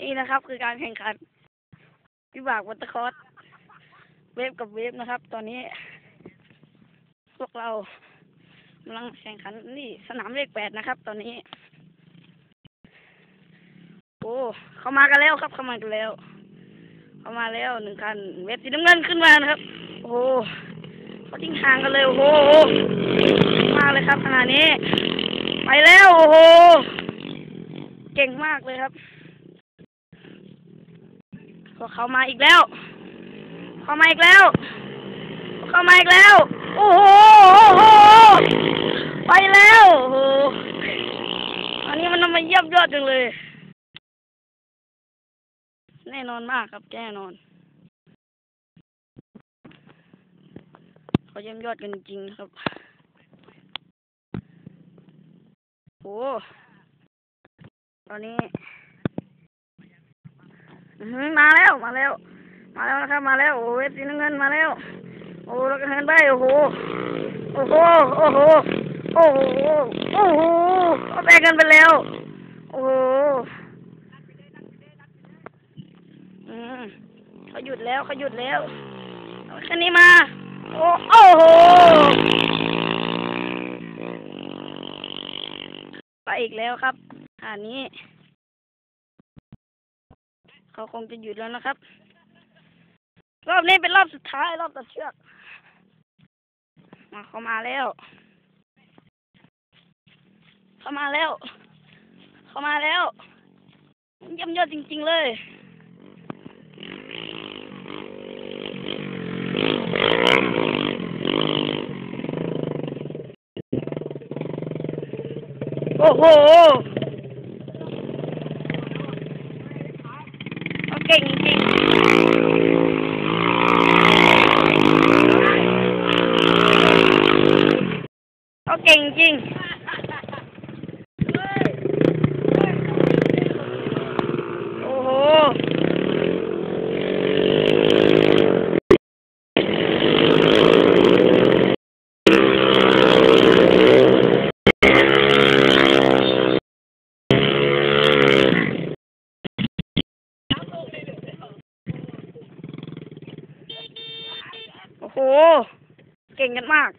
นี่นะครับ คือการแข่งขันวิบากวัตคอร์สเวฟกับเวฟนะครับ ตอนนี้ พวกเรากำลังแข่งขันนี่สนามเลขแปดนะครับ ตอนนี้ โอ้เข้ามากันแล้วครับเข้ามากันแล้ว เข้ามาแล้วหนึ่งคัน เวฟสีน้ำเงินขึ้นมานะครับ โอ้เขาทิ้งห่างกันเลยโอ้โหมากเลยครับขนาดนี้ ไปแล้วโอ้โห เก่งมากเลยครับ พวกเขามาอีกแล้ว เข้ามาอีกแล้ว เข้ามาอีกแล้ว โอ้โหไปแล้วโอ้โหอันนี้มันทำไมเยี่ยมยอดจังเลย แน่นอนมากครับแน่นอน เขาเยี่ยมยอดกันจริงครับโอ้ตอนนี้ มาแล้วมาแล้ว มาแล้วนะครับมาแล้วโอ้เวฟสีน้ำเงินมาแล้ว โอ้แล้วก็เหินไปโอ้โหโอ้โหโอ้โหโอ้โหโอ้โหเขาแตกกันไปแล้วโอ้โหอืมเขาหยุดแล้วเขาหยุดแล้วแค่นี้มา โอ้โอ้โหไปอีกแล้วครับอันนี้ เขาคงจะหยุดแล้วนะครับ รอบนี้เป็นรอบสุดท้ายรอบตัดเชือก มาเขามาแล้ว เขามาแล้ว เขามาแล้วเยี่ยมยอดจริง ๆ เลยโอ้โห จริงโอ้โอ้โห เก่งกันมาก